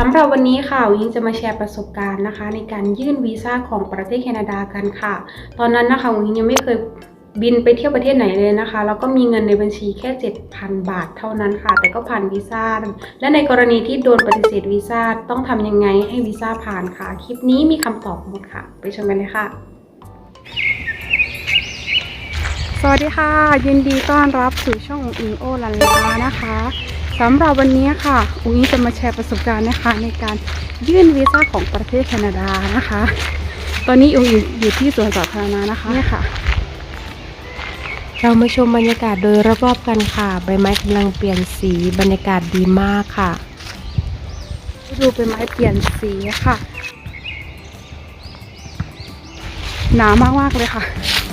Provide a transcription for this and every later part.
สำหรับวันนี้ค่ะวิงจะมาแชร์ประสบการณ์นะคะ ในการยื่นวีซ่าของประเทศแคนาดากันค่ะ ตอนนั้นนะคะวิงยังไม่เคยบินไปเที่ยวประเทศไหนเลยนะคะ แล้วก็มีเงินในบัญชีแค่ 7,000 บาทเท่านั้นค่ะ แต่ก็ผ่านวีซ่า และในกรณีที่โดนปฏิเสธวีซ่าต้องทำยังไงให้วีซ่าผ่านค่ะ คลิปนี้มีคำตอบหมดค่ะ ไปชมกันเลยค่ะ สวัสดีค่ะ ยินดีต้อนรับสู่ช่องอุ๋งอิงโอลันลานะคะ สำหรับวันนี้ค่ะ อุ๋งอิงจะมาแชร์ประสบการณ์นะคะ ในการยื่นวีซ่าของประเทศแคนาดานะคะ ตอนนี้อุ๋งอิงอยู่ที่สวนสาธารณะนะคะเนี่ยค่ะ เรามาชมบรรยากาศโดยรอบๆกันค่ะ ใบไม้กำลังเปลี่ยนสีบรรยากาศดีมากค่ะ ดูเป็นไม้เปลี่ยนสีค่ะ หนาวมากๆเลยค่ะ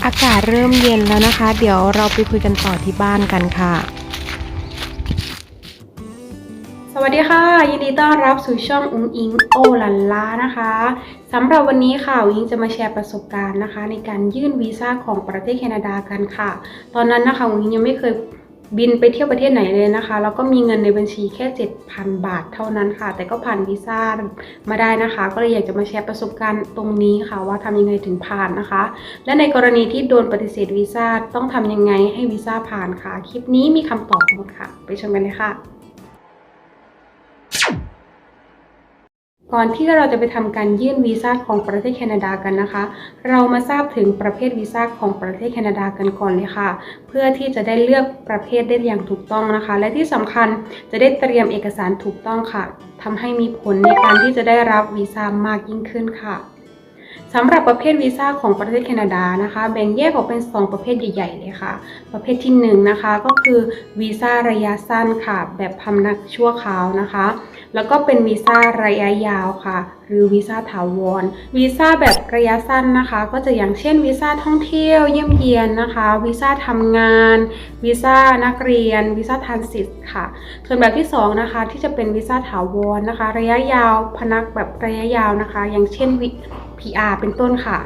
อากาศเริ่มเย็นแล้วนะคะ เดี๋ยวเราไปคุยกันต่อที่บ้านกันค่ะ สวัสดีค่ะ ยินดีต้อนรับสู่ช่องอุ๋งอิงโอลันลานะคะสำหรับวันนี้ค่ะอุ๋งอิงจะมาแชร์ประสบการณ์นะคะ ในการยื่นวีซ่าของประเทศแคนาดากันค่ะ ตอนนั้นนะคะอุ๋งอิงยังไม่เคยบินไปเที่ยวประเทศไหนเลยนะคะ แล้วก็มีเงินในบัญชีแค่ 7,000 บาทเท่านั้นค่ะ แต่ก็ผ่านวีซ่ามาได้นะคะ ก็เลยอยากจะมาแชร์ประสบการณ์ตรงนี้ค่ะ ว่าทำยังไงถึงผ่านนะคะ และในกรณีที่โดนปฏิเสธวีซ่าต้องทำยังไงให้วีซ่าผ่านค่ะ คลิปนี้มีคำตอบหมดค่ะ ไปชมกันเลยค่ะ ก่อนที่เราจะไปทำการยื่นวีซ่าของประเทศแคนาดากันนะคะ เรามาทราบถึงประเภทวีซ่าของประเทศแคนาดากันก่อนเลยค่ะ เพื่อที่จะได้เลือกประเภทได้อย่างถูกต้องนะคะ และที่สำคัญจะได้เตรียมเอกสารถูกต้องค่ะทำให้มีผลในการที่จะได้รับวีซ่ามากยิ่งขึ้นค่ะสำหรับประเภทวีซ่าของประเทศแคนาดานะคะ แบ่งแยกออกเป็น 2 ประเภทใหญ่ ๆ เลยค่ะ ประเภทที่1นงนะคะก็คือวีซ่าระยะสั้นค่ะ แบบพำนักชั่วคราวนะคะ แล้วก็เป็นวีซ่าระยะยาวค่ะ หรือวีซ่าถาวร วีซ่าแบบระยะสั้นนะคะ ก็จะอย่างเช่นวีซ่าท่องเที่ยวเยี่ยมเยียนนะคะ วีซ่าทำงาน วีซ่านักเรียน วีซ่าทานสิตค่ะ ส่วนแบบที่2นะคะที่จะเป็นวีซ่าถาวรนะคะ ระยะยาวพนักแบบระยะยาวนะคะ อย่างเช่นวิ PR เป็นต้นค่ะ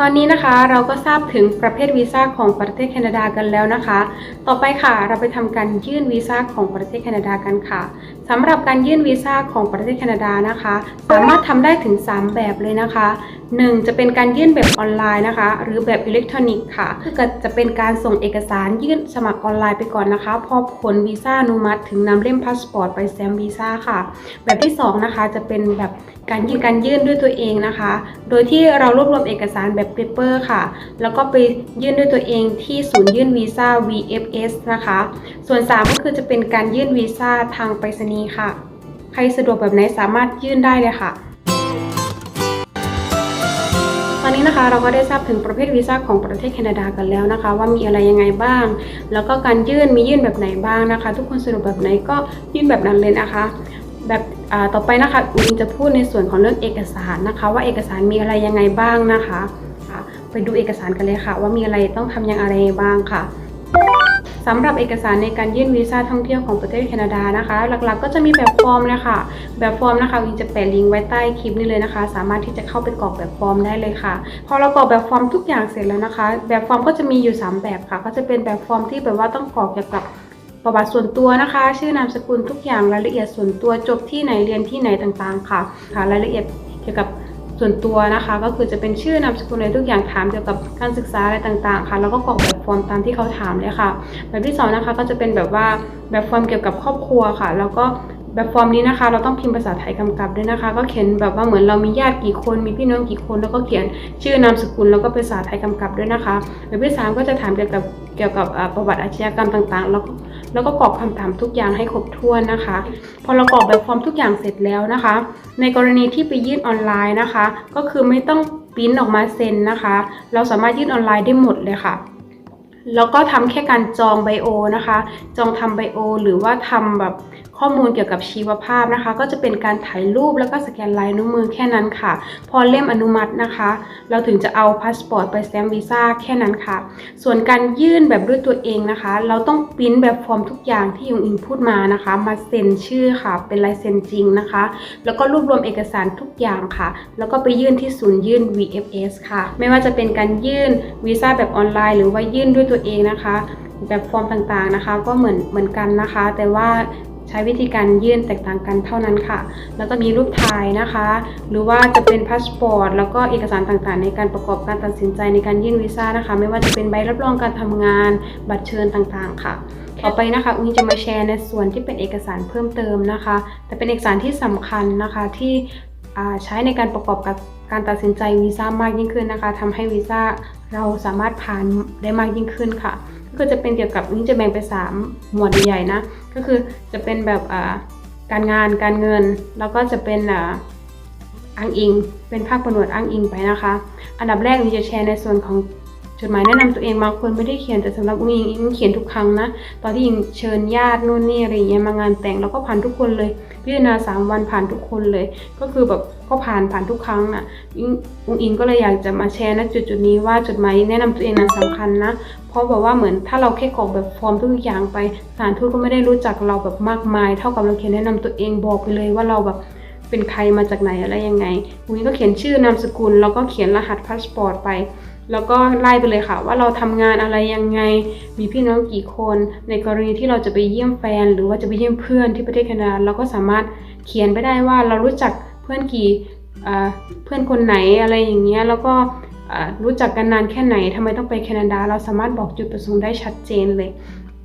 ตอนนี้นะคะเราก็ทราบถึงประเภทวีซ่าของประเทศแคนาดากันแล้วนะคะ ต่อไปค่ะเราไปทำการยื่นวีซ่าของประเทศแคนาดากันค่ะ สำหรับการยื่นวีซ่าของประเทศแคนาดานะคะ สามารถทำได้ถึง 3 แบบเลยนะคะ 1. จะเป็นการยื่นแบบออนไลน์นะคะ หรือแบบอิเล็กทรอนิกส์ค่ะคือจะเป็นการส่งเอกสารยื่นสมัครออนไลน์ไปก่อนนะคะ พอผลวีซ่าอนุมัติถึงนำเล่มพาสปอร์ตไปแซมวีซ่าค่ะ แบบที่ 2 นะคะ จะเป็นแบบการยื่นการยื่นด้วยตัวเองนะคะ โดยที่เรารวบรวมเอกสารแบบเปเปอร์ค่ะ แล้วก็ไปยื่นด้วยตัวเองที่ศูนย์ยื่นวีซ่า VFS นะคะ ส่วน 3 ก็คือจะเป็นการยื่นวีซ่าทางไปรษณีย์ค่ะ ใครสะดวกแบบไหนสามารถยื่นได้เลยค่ะ ตอนนี้นะคะเราก็ได้ทราบถึงประเภทวีซ่าของประเทศแคนาดากันแล้วนะคะ ว่ามีอะไรยังไงบ้าง แล้วก็การยื่นมียื่นแบบไหนบ้างนะคะ ทุกคนสะดวกแบบไหนก็ยื่นแบบนั้นเลยนะคะ แบบต่อไปนะคะอุลินจะพูดในส่วนของเรื่องเอกสารนะคะ ว่าเอกสารมีอะไรยังไงบ้างนะคะอะไปดูเอกสารกันเลยค่ะ ว่ามีอะไรต้องทำอย่างไรบ้างค่ะ สำหรับเอกสารในการยื่นวีซ่าท่องเที่ยวของประเทศแคนาดานะคะ หลักๆ ก็จะมีแบบฟอร์มเลยค่ะ แบบฟอร์มนะคะวินจะแปะลิงก์ไว้ใต้คลิปนี้เลยนะคะ สามารถที่จะเข้าไปกรอกแบบฟอร์มได้เลยค่ะ พอเรากรอกแบบฟอร์มทุกอย่างเสร็จแล้วนะคะ แบบฟอร์มก็จะมีอยู่ 3 แบบค่ะ ก็จะเป็นแบบฟอร์มที่แบบว่าต้องกรอกเกี่ยวกับประวัติส่วนตัวนะคะ ชื่อนามสกุลทุกอย่างรายละเอียดส่วนตัวจบที่ไหนเรียนที่ไหนต่างๆค่ะค่ะรายละเอียดเกี่ยวกับ ส่วนตัวนะคะ ก็คือจะเป็นชื่อนามสกุลอะไรทุกอย่างถามเกี่ยวกับการศึกษาอะไรต่างๆ ค่ะแล้วก็กรอกแบบฟอร์มตามที่เขาถามเลยค่ะ แบบที่สองนะคะก็จะเป็นแบบว่าแบบฟอร์มเกี่ยวกับครอบครัวค่ะ แล้วก็แบบฟอร์มนี้นะคะ เราต้องพิมพ์ภาษาไทยกำกับด้วยนะคะ ก็เขียนแบบว่าเหมือนเรามีญาติกี่คนมีพี่น้องกี่คน แล้วก็เขียนชื่อนามสกุลแล้วก็ภาษาไทยกำกับด้วยนะคะ แบบที่สามก็จะถามเกี่ยวกับเกี่ยวกับประวัติอาชญากรรมต่างๆ แล้วก็ แล้วก็กรอกคำถามทุกอย่างให้ครบถ้วนนะคะ พอเรากรอกแบบฟอร์มทุกอย่างเสร็จแล้วนะคะ ในกรณีที่ไปยื่นออนไลน์นะคะ ก็คือไม่ต้องปริ้นออกมาเซ็นนะคะ เราสามารถยื่นออนไลน์ได้หมดเลยค่ะแล้วก็ทำแค่การจองไบโอนะคะ จองทำไบโอ หรือว่าทำแบบ ข้อมูลเกี่ยวกับชีวภาพนะคะ ก็จะเป็นการถ่ายรูปแล้วก็สแกนลายนิ้วมือแค่นั้นค่ะ พอเล่มอนุมัตินะคะ เราถึงจะเอาพาสปอร์ตไปแซมวีซ่าแค่นั้นค่ะ ส่วนการยื่นแบบด้วยตัวเองนะคะ เราต้องปริ้นแบบฟอร์มทุกอย่างที่ยงอิงพูดมานะคะ มาเซ็นชื่อค่ะ เป็นลายเซ็นจริงนะคะ แล้วก็รวบรวมเอกสารทุกอย่างค่ะ แล้วก็ไปยื่นที่ศูนย์ยื่น VFS ค่ะ ไม่ว่าจะเป็นการยื่นวีซ่าแบบออนไลน์ หรือว่ายื่นด้วยตัวเองนะคะแบบฟอร์มต่างๆนะคะ ก็เหมือนเหมือนกันนะคะ แต่ว่า ใช้วิธีการยื่นแตกต่างกันเท่านั้นค่ะ แล้วก็มีรูปถ่ายนะคะ หรือว่าจะเป็นพาสปอร์ต แล้วก็เอกสารต่างๆ ในการประกอบการตัดสินใจในการยื่นวีซ่านะคะ ไม่ว่าจะเป็นใบรับรองการทำงาน บัตรเชิญต่างๆ ค่ะ ต่อไปนะคะ อุ้งจะมาแชร์ในส่วนที่เป็นเอกสารเพิ่มเติมนะคะ แต่เป็นเอกสารที่สำคัญนะคะที่ใช้ในการประกอบกับการตัดสินใจวีซ่ามากยิ่งขึ้นนะคะทำให้วีซ่าเราสามารถผ่านได้มากยิ่งขึ้นค่ะ คือจะเป็นเกี่ยวกับอุ้งจะแบ่งเป็น3หมวดใหญ่ๆนะ ก็คือจะเป็นแบบการงานการเงิน แล้วก็จะเป็นอ่าอ้างอิง เป็นภาคประนวดอ้างอิงไปนะคะ อันดับแรกอุ้จะแชร์ในส่วนของจดหมายแนะนำตัวเองบางคนไม่ได้เขียนแต่สำหรับอุ้งอิงอิงเขียนทุกครั้งนะตอนที่อิงเชิญญาตินู่นนี่อะไรเงี้ยมางานแต่งแล้วก็ผ่านทุกคนเลย พิจารณาสามวันผ่านทุกคนเลย ก็คือแบบก็ผ่านผ่านทุกครั้งน่ะอิงอุ้งอิงก็เลยอยากจะมาแชร์ณจุดจุดนี้ว่าจดหมายแนะนำตัวเองนั้นสำคัญนะ ราะแบบว่าเหมือนถ้าเราแค่กรอกแบบฟอร์มทุกอย่างไปสถานทูตก็ไม่ได้รู้จักเราแบบมากมาย เท่ากับเราเขียนแนะนำตัวเองบอกไปเลยว่าเราแบบเป็นใครมาจากไหนอะไรยังไงอุ้งอิงก็เขียนชื่อนามสกุล แล้วก็เขียนรหัสพาสปอร์ตไป แล้วก็ไล่ไปเลยค่ะ ว่าเราทำงานอะไรยังไง มีพี่น้องกี่คน ในกรณีที่เราจะไปเยี่ยมแฟน หรือว่าจะไปเยี่ยมเพื่อนที่ประเทศแคนาดาเราก็สามารถเขียนไปได้ว่าเรารู้จักเพื่อนกี่เพื่อนคนไหนอะไรอย่างเงี้ย แล้วก็ รู้จักกันนานแค่ไหนทำไมต้องไปแคนาดา เราสามารถบอกจุดประสงค์ได้ชัดเจนเลย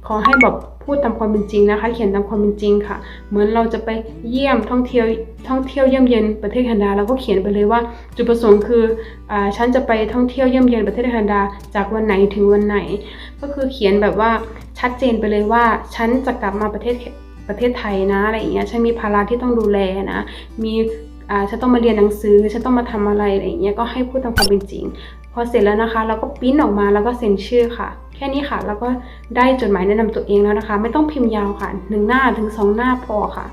ขอให้แบบพูดตามความเป็นจริงนะคะ เขียนตามความเป็นจริงค่ะ เหมือนเราจะไปเยี่ยมท่องเที่ยวท่องเที่ยวเยี่ยมเยียนประเทศแคนาดาเราก็เขียนไปเลยว่า จุดประสงค์คืออฉันจะไปท่องเที่ยวเยี่ยมเยียนประเทศแคนาดาจากวันไหนถึงวันไหน ก็คือเขียนแบบว่าชัดเจนไปเลยว่า ฉันจะกลับมาประเทศประเทศไทยนะอะไรอย่างเงี้ยฉันมีภาระที่ต้องดูแลนะ มี อ่าฉันต้องมาเรียนหนังสือฉันต้องมาทำอะไรอะไรอย่างเงี้ยก็ให้พูดตามความเป็นจริง พอเสร็จแล้วนะคะ เราก็ปริ้นออกมาแล้วก็เซ็นชื่อค่ะ แค่นี้ค่ะ แล้วก็ได้จดหมายแนะนำตัวเองแล้วนะคะ ไม่ต้องพิมพ์ยาวค่ะหนึ่งหน้าถึงสองหน้าพอค่ะ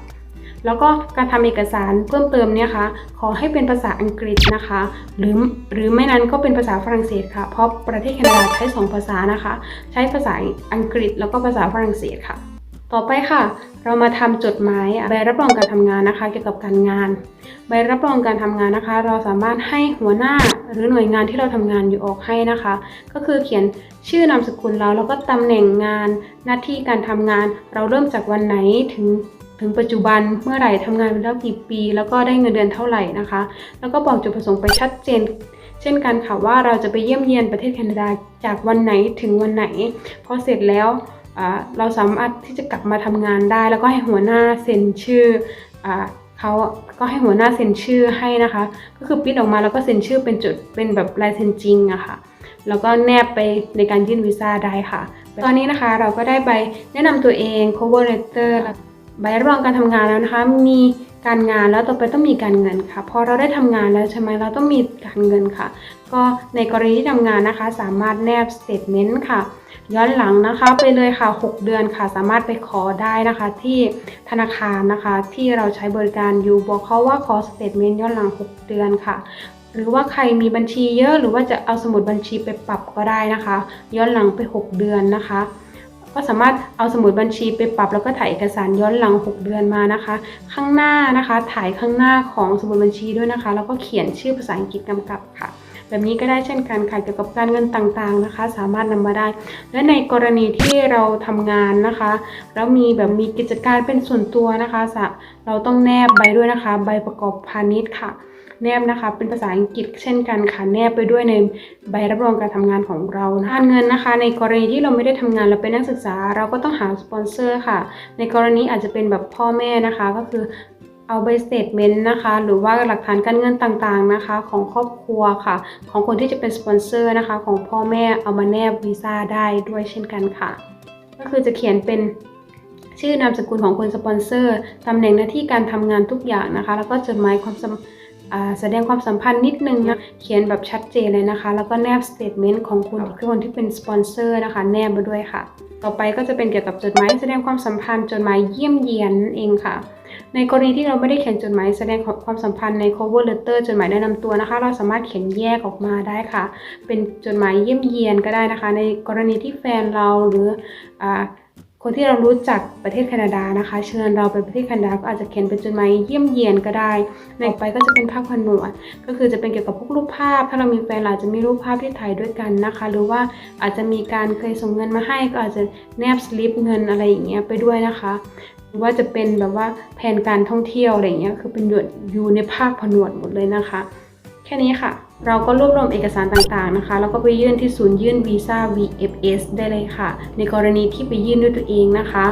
แล้วก็การทำเอกสารเพิ่มเติมเนี่ยค่ะขอให้เป็นภาษาอังกฤษนะคะ หรือหรือไม่นั้นก็เป็นภาษาฝรั่งเศสค่ะ เพราะประเทศแคนาดาใช้สองภาษานะคะ ใช้ภาษาอังกฤษแล้วก็ภาษาฝรั่งเศสค่ะ ต่อไปค่ะ เรามาทำจดหมายใบรับรองการทำงานนะคะ เกี่ยวกับการงาน ใบรับรองการทำงานนะคะ เราสามารถให้หัวหน้าหรือหน่วยงานที่เราทำงานอยู่ออกให้นะคะ ก็คือเขียนชื่อนามสกุลเราแล้วก็ตำแหน่งงาน หน้าที่การทำงาน เราเริ่มจากวันไหนถึงถึงปัจจุบันเมื่อไหร่ทำงานมาแล้วกี่ปี แล้วก็ได้เงินเดือนเท่าไหร่นะคะ แล้วก็บอกจุดประสงค์ไปชัดเจน เช่นกันค่ะว่าเราจะไปเยี่ยมเยียนประเทศแคนาดาจากวันไหนถึงวันไหนพอเสร็จแล้ว เราสามารถที่จะกลับมาทำงานได้ แล้วก็ให้หัวหน้าเซ็นชื่ออเขาก็ให้หัวหน้าเซ็นชื่อให้นะคะ ก็คือปิ้นออกมาแล้วก็เซ็นชื่อเป็นจุดเป็นแบบลายเซ็นจริงอะค่ะแล้วก็แนบไปในการยื่นวีซ่าได้ค่ะ ตอนนี้นะคะเราก็ได้ใบแนะนำตัวเอง cover letter ใบรับรองการทำงานแล้วนะคะ มีการงานแล้วต่อไปต้องมีการเงินค่ะ พอเราได้ทำงานแล้วใช่ไหมเราต้องมีการเงินค่ะ ก็ในกรณีที่ทำงานนะคะ สามารถแนบ statement ค่ะ ย้อนหลังนะคะไปเลยค่ะ 6 เดือนค่ะ สามารถไปขอได้นะคะที่ธนาคารนะคะ ที่เราใช้บริการอยู่บอกเขาว่าขอ statement ย้อนหลัง 6 เดือนค่ะ หรือว่าใครมีบัญชีเยอะหรือว่าจะเอาสมุดบัญชีไปปรับก็ได้นะคะ ย้อนหลังไป 6 เดือนนะคะก็สามารถเอาสมุดบัญชีไปปรับแล้วก็ถ่ายเอกสารย้อนหลัง 6 เดือนมานะคะ ข้างหน้านะคะ ถ่ายข้างหน้าของสมุดบัญชีด้วยนะคะ แล้วก็เขียนชื่อภาษาอังกฤษกำกับค่ะ แบบนี้ก็ได้เช่นกันค่ะเกี่ยวกับการเงินต่างๆนะคะ สามารถนำมาได้ และในกรณีที่เราทำงานนะคะ แล้วมีแบบมีกิจการเป็นส่วนตัวนะคะสะเราต้องแนบใบด้วยนะคะ ใบประกอบพาณิชย์ค่ะ แนบนะคะเป็นภาษาอังกฤษเช่นกันค่ะแนบไปด้วยในใบรับรองการทำงานของเราการเงินนะคะ ในกรณีที่เราไม่ได้ทำงานเราเป็นนักศึกษา เราก็ต้องหาสปอนเซอร์ค่ะ ในกรณีอาจจะเป็นแบบพ่อแม่นะคะก็คือ เอาใบสเตทเมนต์นะคะ หรือว่าหลักฐานการเงินต่างๆนะคะ ของครอบครัวค่ะ ของคนที่จะเป็นสปอนเซอร์นะคะ ของพ่อแม่เอามาแนบวีซ่าได้ด้วยเช่นกันค่ะ ก็คือจะเขียนเป็นชื่อนามสกุลของคนสปอนเซอร์ตำแหน่งหน้าที่การทำงานทุกอย่างนะคะ แล้วก็จดหมายความสัมอ่าแสดงความสัมพันธ์นิดนึงนะ เขียนแบบชัดเจนเลยนะคะ แล้วก็แนบสเตทเมนต์ของคุณคนที่เป็นสปอนเซอร์นะคะ แนบมาด้วยค่ะ ต่อไปก็จะเป็นเกี่ยวกับจดหมายแสดงความสัมพันธ์จดหมายเยี่ยมเยียนนั่นเองค่ะ ในกรณีที่เราไม่ได้เขียนจดหมายแสดงความสัมพันธ์ใน cover letter จดหมายแนะนำตัวนะคะ เราสามารถเขียนแยกออกมาได้ค่ะ เป็นจดหมายเยี่ยมเยียนก็ได้นะคะ ในกรณีที่แฟนเราหรืออคนที่เรารู้จักประเทศแคนาดานะคะ เชิญเราไปประเทศแคนาดาก็อาจจะเขียนเป็นจดหมายเยี่ยมเยียนก็ได้ในต่อไปก็จะเป็นภาพผนวดก็คือจะเป็นเกี่ยวกับพวกรูปภาพ ถ้าเรามีแฟนเราอาจจะมีรูปภาพที่ถ่ายด้วยกันนะคะ หรือว่าอาจจะมีการเคยส่งเงินมาให้ก็อาจจะแนบสลิปเงินอะไรอย่างเงี้ยไปด้วยนะคะ หรือว่าจะเป็นแบบว่าแผนการท่องเที่ยวอะไรเงี้ยคือเป็นยดอยู่ในภาคผนวดหมดเลยนะคะ แค่นี้ค่ะ เราก็รวบรวมเอกสารต่างๆนะคะ แล้วก็ไปยื่นที่ศูนย์ยื่นวีซ่า VFS ได้เลยค่ะ ในกรณีที่ไปยื่นด้วยตัวเองนะคะ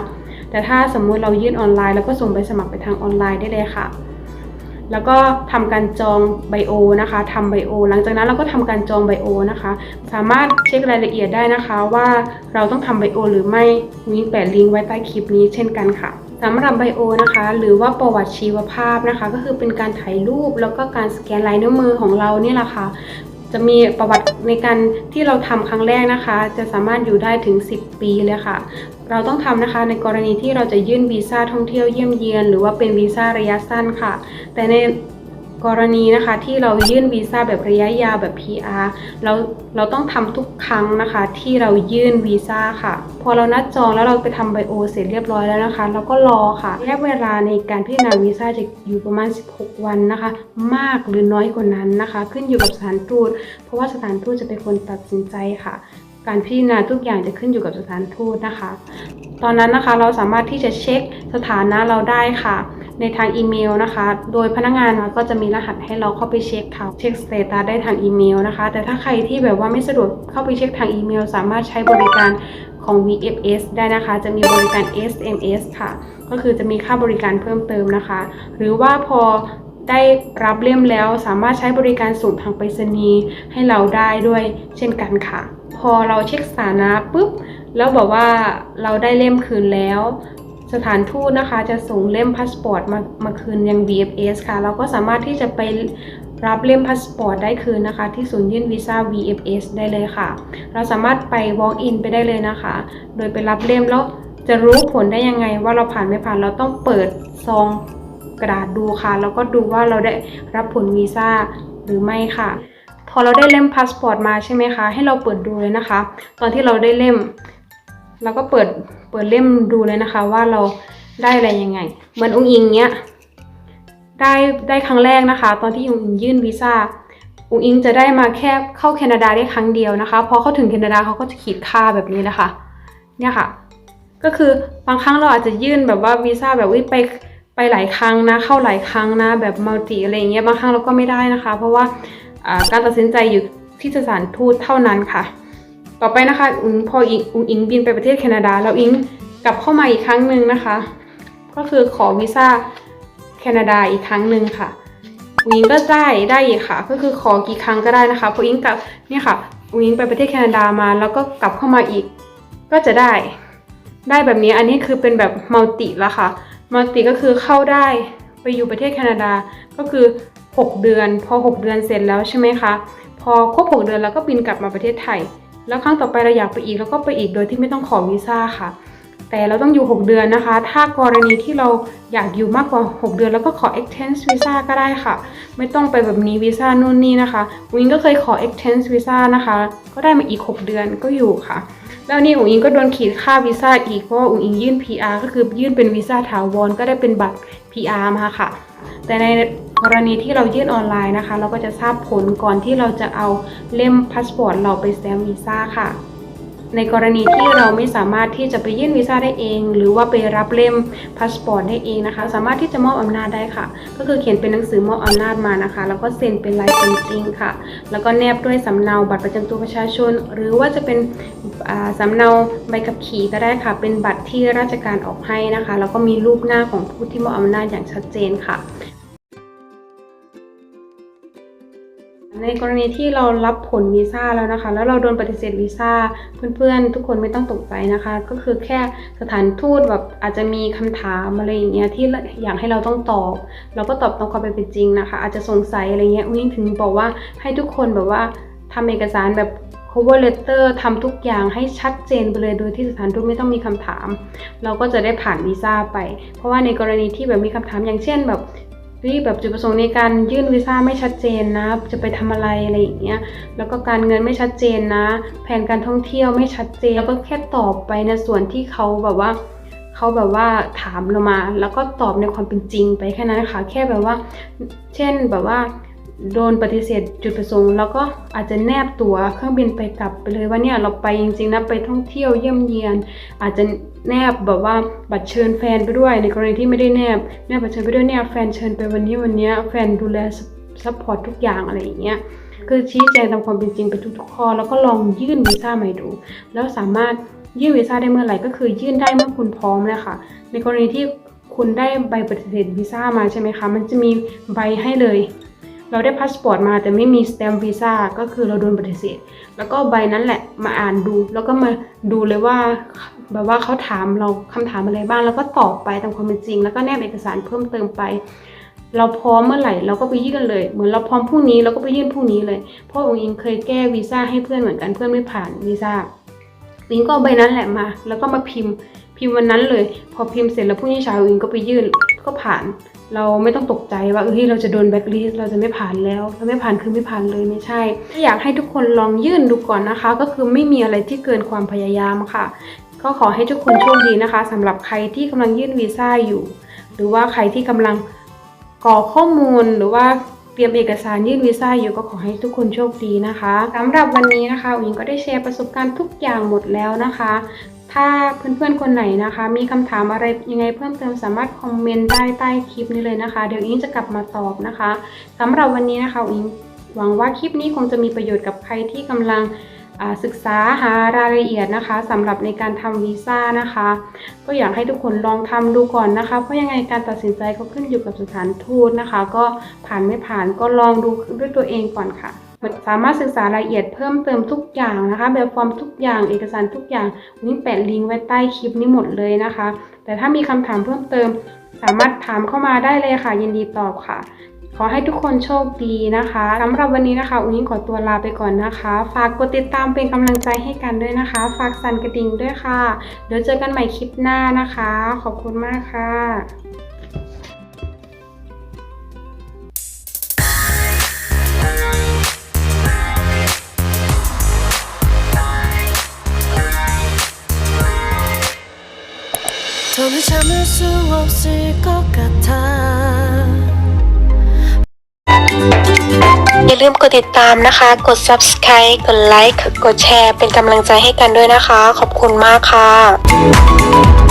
แต่ถ้าสมมุติเรายื่นออนไลน์ แล้วก็ส่งใบสมัครไปทางออนไลน์ได้เลยค่ะแล้วก็ทำการจองไบโอนะคะทำไบโอ หลังจากนั้นเราก็ทำการจองไบโอนะคะ สามารถเช็ครายละเอียดได้นะคะว่าเราต้องทำไบโอหรือไม่วิงแปะลิงก์ไว้ใต้คลิปนี้เช่นกันค่ะ สำหรับไบโอนะคะ หรือว่าประวัติชีวภาพนะคะ ก็คือเป็นการถ่ายรูปแล้วก็การสแกนลายนิ้วมือของเราเนี่ยแหละค่ะจะมีประวัติในการที่เราทำครั้งแรกนะคะ จะสามารถอยู่ได้ถึง 10 ปีเลยค่ะ เราต้องทำนะคะในกรณีที่เราจะยื่นวีซ่าท่องเที่ยวเยี่ยมเยียน หรือว่าเป็นวีซ่าระยะสั้นค่ะ แต่ใน กรณีนะคะที่เรายื่นวีซ่าแบบระยะยาวแบบ PR เราเราต้องทำทุกครั้งนะคะ ที่เรายื่นวีซ่าค่ะ พอเรานัดจองแล้วเราไปทำไบโอเสร็จเรียบร้อยแล้วนะคะ เราก็รอค่ะระยะเวลาในการพิจารณาวีซ่าจะอยู่ประมาณ 16 วันนะคะ มากหรือน้อยกว่านั้นนะคะ ขึ้นอยู่กับสถานทูตเพราะว่าสถานทูตจะเป็นคนตัดสินใจค่ะการพิจารณาทุกอย่างจะขึ้นอยู่กับสถานทูตนะคะ ตอนนั้นนะคะเราสามารถที่จะเช็คสถานะเราได้ค่ะ ในทางอีเมลนะคะ โดยพนักงานนะก็จะมีรหัสให้เราเข้าไปเช็คค่ะเช็คสเตตัสได้ทางอีเมลนะคะ แต่ถ้าใครที่แบบว่าไม่สะดวกเข้าไปเช็คทางอีเมล สามารถใช้บริการของ VFS ได้นะคะ จะมีบริการ SMS ค่ะ ก็คือจะมีค่าบริการเพิ่มเติมนะคะ หรือว่าพอได้รับเล่มแล้วสามารถใช้บริการส่งทางไปรษณีย์ให้เราได้ด้วยเช่นกันค่ะ พอเราเช็คสถานะปุ๊บ แล้วบอกว่าเราได้เล่มคืนแล้ว สถานทูตนะคะจะส่งเล่มพาสปอร์ตมามาคืนยัง VFS ค่ะ เราก็สามารถที่จะไปรับเล่มพาสปอร์ตได้คืนนะคะ ที่ศูนย์ยื่นวีซ่า VFS ได้เลยค่ะ เราสามารถไป walk in ไปได้เลยนะคะ โดยไปรับเล่มแล้วจะรู้ผลได้ยังไงว่าเราผ่านไม่ผ่านเราต้องเปิดซองกระดาษดูค่ะ แล้วก็ดูว่าเราได้รับผลวีซ่าหรือไม่ค่ะ พอเราได้เล่มพาสปอร์ตมาใช่ไหมคะ ให้เราเปิดดูเลยนะคะ ตอนที่เราได้เล่มเราก็เปิด ปิดเล่มดูเลยนะคะ ว่าเราได้อะไรยังไง เหมือนองค์อิงเนี้ยได้ได้ครั้งแรกนะคะ ตอนที่องค์อิงยื่นวีซ่าองค์อิงจะได้มาแค่เข้าแคนาดาได้ครั้งเดียวนะคะพอเข้าถึงแคนาดาเขาก็จะขีดค่าแบบนี้นะคะ เนี่ยค่ะ ก็คือบางครั้งเราอาจจะยื่นแบบว่าวีซ่าแบบวิไปไปหลายครั้งนะ เข้าหลายครั้งนะแบบมัลติอะไรเงี้ยบางครั้งเราก็ไม่ได้นะคะ เพราะว่าอ่าการตัดสินใจอยู่ที่สถานทูตเท่านั้นค่ะ ต่อไปนะคะอพออิงอุงอิงบินไปประเทศแคนาดา แล้วอิงกลับเข้ามาอีกครั้งหนึ่งนะคะ ก็คือขอวีซ่าแคนาดาอีกครั้งหนึ่งค่ะอุงอิงก็ได้ได้อีกค่ะ ก็คือขอกี่ครั้งก็ได้นะคะพออิงกลับเนี่ยค่ะอุงอิงไปประเทศแคนาดามาแล้วก็กลับเข้ามาอีก ก็จะได้ได้แบบนี้อันนี้คือเป็นแบบมัลติละค่ะมัลติก็คือเข้าได้ไปอยู่ประเทศแคนาดาก็คือ 6 เดือน พอ 6 เดือนเสร็จแล้วใช่ไหมคะ พอครบ 6 เดือนแล้วก็บินกลับมาประเทศไทย แล้วครั้งต่อไปเราอยากไปอีกแล้วก็ไปอีกโดยที่ไม่ต้องขอวีซ่าค่ะ แต่เราต้องอยู่ 6 เดือนนะคะ ถ้ากรณีที่เราอยากอยู่มากกว่า 6 เดือน แล้วก็ขอ extend visa ก็ได้ค่ะ ไม่ต้องไปแบบนี้วีซ่านู่นนี่นะคะวิงก็เคยขอ extend visa นะคะ ก็ได้มาอีก 6 เดือนก็อยู่ค่ะแล้วนี่อุ๋งอิงก็โดนขีดค่าวีซ่าอีกเพราะว่าอุ๋งอิงยื่น PR ก็คือยื่นเป็นวีซ่าถาวรก็ได้เป็นบัตร PR มาค่ะ แต่ในกรณีที่เรายื่นออนไลน์นะคะ เราก็จะทราบผลก่อนที่เราจะเอาเล่มพาสปอร์ตเราไปสแตมป์วีซ่าค่ะ ในกรณีที่เราไม่สามารถที่จะไปยื่นวีซ่าได้เอง หรือว่าไปรับเล่มพาสปอร์ตได้เองนะคะ สามารถที่จะมอบอำนาจได้ค่ะ ก็คือเขียนเป็นหนังสือมอบอำนาจมานะคะ แล้วก็เซ็นเป็นลายเซ็นจริงค่ะ แล้วก็แนบด้วยสำเนาบัตรประจำตัวประชาชน หรือว่าจะเป็นอ่าสำเนาใบขับขี่ก็ได้ค่ะ เป็นบัตรที่ราชการออกให้นะคะ แล้วก็มีรูปหน้าของผู้ที่มอบอำนาจอย่างชัดเจนค่ะ ในกรณีที่เรารับผลวีซ่าแล้วนะคะ แล้วเราโดนปฏิเสธวีซ่าเพื่อนๆ ทุกคนไม่ต้องตกใจนะคะ ก็คือแค่สถานทูตแบบอาจจะมีคำถามอะไรอย่างเงี้ยที่อยากให้เราต้องตอบ เราก็ตอบตามความเป็นจริงนะคะ อาจจะสงสัยอะไรเงี้ยวิ่งถึงบอกว่าให้ทุกคนแบบว่าทำเอกสารแบบ cover letter ทำทุกอย่างให้ชัดเจนไปเลยโดยที่สถานทูตไม่ต้องมีคำถาม เราก็จะได้ผ่านวีซ่าไป เพราะว่าในกรณีที่แบบมีคำถามอย่างเช่นแบบ ฮ้ยแบบจุดประสงค์ในการยื่นวีซ่าไม่ชัดเจนนะ จะไปทำอะไรอะไรอย่างเงี้ยแล้วก็การเงินไม่ชัดเจนนะ แผนการท่องเที่ยวไม่ชัดเจนแล้วก็แค่ตอบไปในส่วนที่เขาแบบว่าเขาแบบว่าถามเรามา แล้วก็ตอบในความเป็นจริงไปแค่นั้นนะคะแค่แบบว่า เช่นแบบว่า โดนปฏิเสธจุดประสงค์ แล้วก็อาจจะแนบตั๋วเครื่องบินไปกลับไปเลยว่าเนี่ยเราไปจริงๆนะไปท่องเที่ยวเยี่ยมเยียน อาจจะแนบแบบว่าบัตรเชิญแฟนไปด้วย ในกรณีที่ไม่ได้แนบแนบบัตรเชิญไปด้วยเนี่ยแฟนเชิญไปวันนี้วันนี้แฟนดูแลซัพพอร์ตทุกอย่างอะไรอย่างเงี้ยคือชี้แจงตามความเป็นจริงไปทุกๆข้อแล้วก็ลองยื่นวีซ่าใหม่ดู แล้วสามารถยื่นวีซ่าได้เมื่อไหร่ก็คือยื่นได้เมื่อคุณพร้อมเลยค่ะ ในกรณีที่คุณได้ใบปฏิเสธวีซ่ามาใช่ไหมคะ มันจะมีใบให้เลย เราได้พาสปอร์ตมาแต่ไม่มีสแตมป์วีซ่าก็คือเราโดนปฏิเสธ แล้วก็ใบนั้นแหละมาอ่านดู แล้วก็มาดูเลยว่าแบบว่าเขาถามเราคำถามอะไรบ้างแล้วก็ตอบไปตามความเป็นจริง แล้วก็แนบเอกสารเพิ่มเติมไป เราพร้อมเมื่อไหร่เราก็ไปยื่นเลย เหมือนเราพร้อมพรุ่งนี้เราก็ไปยื่นพรุ่งนี้เลยเพราะองค์อิงเคยแก้วีซ่าให้เพื่อนเหมือนกันเพื่อนไม่ผ่านวีซ่าอิงก็เอาใบนั้นแหละมา แล้วก็มาพิมพ์ พิมพ์วันนั้นเลย พอพิมพ์เสร็จแล้วพรุ่งนี้เช้าอิงก็ไปยื่นก็ผ่าน เราไม่ต้องตกใจว่าเฮ้ยเราจะโดนแบ็คลิสเราจะไม่ผ่านแล้วถ้าไม่ผ่านคือไม่ผ่านเลยไม่ใช่ อยากให้ทุกคนลองยื่นดูก่อนนะคะ ก็คือไม่มีอะไรที่เกินความพยายามค่ะ ก็ขอให้ทุกคนโชคดีนะคะสำหรับใครที่กำลังยื่นวีซ่าอยู่ หรือว่าใครที่กำลังกรอกข้อมูลหรือว่าเตรียมเอกสารยื่นวีซ่าอยู่ก็ขอให้ทุกคนโชคดีนะคะสำหรับวันนี้นะคะอุ๋งก็ได้แชร์ประสบการณ์ทุกอย่างหมดแล้วนะคะ ถ้าเพื่อนๆคนไหนนะคะ มีคำถามอะไรยังไงเพิ่มเติมสามารถคอมเมนต์ได้ใต้คลิปนี้เลยนะคะ เดี๋ยวอิงจะกลับมาตอบนะคะสำหรับวันนี้นะคะอิงหวังว่าคลิปนี้คงจะมีประโยชน์กับใครที่กำลังศึกษาหารายละเอียดนะคะสำหรับในการทำวีซ่านะคะ ก็อยากให้ทุกคนลองทำดูก่อนนะคะ เพราะยังไงการตัดสินใจก็ขึ้นอยู่กับสถานทูตนะคะ ก็ผ่านไม่ผ่านก็ลองดูด้วยตัวเองก่อนค่ะ สามารถศึกษารายละเอียดเพิ่มเติมทุกอย่างนะคะ แบบฟอร์มทุกอย่างเอกสารทุกอย่างวิ่งแปะลิงก์ไว้ใต้คลิปนี้หมดเลยนะคะ แต่ถ้ามีคำถามเพิ่มเติม สามารถถามเข้ามาได้เลยค่ะ ยินดีตอบค่ะ ขอให้ทุกคนโชคดีนะคะสำหรับวันนี้นะคะ อุ้งิงขอตัวลาไปก่อนนะคะ ฝากกดติดตามเป็นกำลังใจให้กันด้วยนะคะ ฝากสั่นกระดิ่งด้วยค่ะ เดี๋ยวเจอกันใหม่คลิปหน้านะคะ ขอบคุณมากค่ะ 더는 참을 수 없을 것 같아 อย่าลืมกดติดตามนะคะ กด subscribe กดไลค์ กดแชร์ เป็นกำลังใจให้กันด้วยนะคะ ขอบคุณมากค่ะ